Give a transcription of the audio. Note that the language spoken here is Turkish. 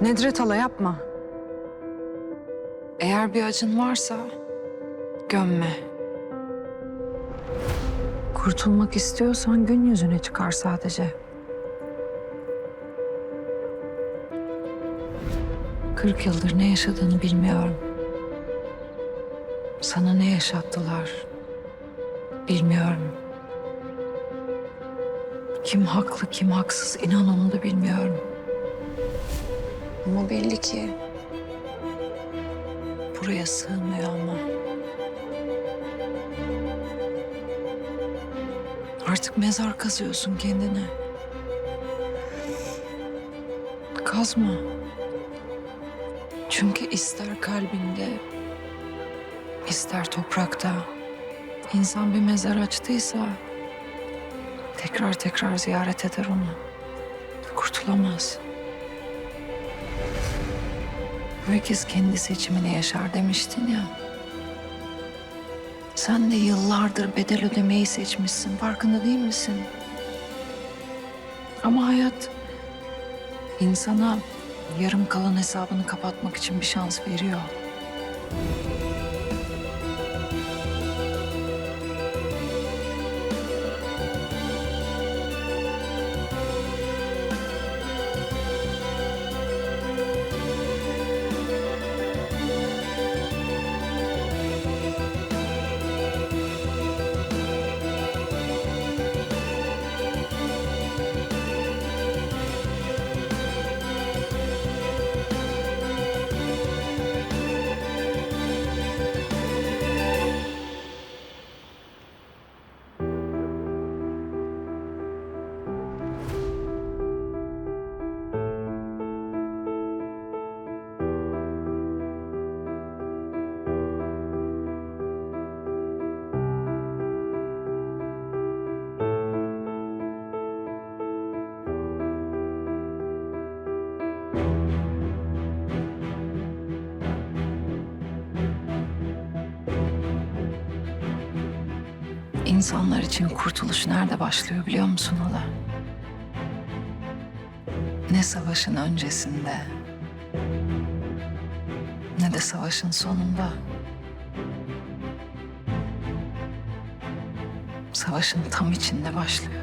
Nedret hala yapma. Eğer bir acın varsa gömme. Kurtulmak istiyorsan gün yüzüne çıkar sadece. Kırk yıldır ne yaşadığını bilmiyorum. Sana ne yaşattılar bilmiyorum. Kim haklı kim haksız inan onu da bilmiyorum. Ama belli ki buraya sığmıyor ama. Artık mezar kazıyorsun kendine. Kazma. Çünkü ister kalbinde, ister toprakta insan bir mezar açtıysa tekrar tekrar ziyaret eder onu. Kurtulamaz. Herkes kendi seçimini yaşar demiştin ya. Sen de yıllardır bedel ödemeyi seçmişsin. Farkında değil misin? Ama hayat insana yarım kalan hesabını kapatmak için bir şans veriyor. İnsanlar için kurtuluş nerede başlıyor biliyor musun hala? Ne savaşın öncesinde, ne de savaşın sonunda. Savaşın tam içinde başlıyor.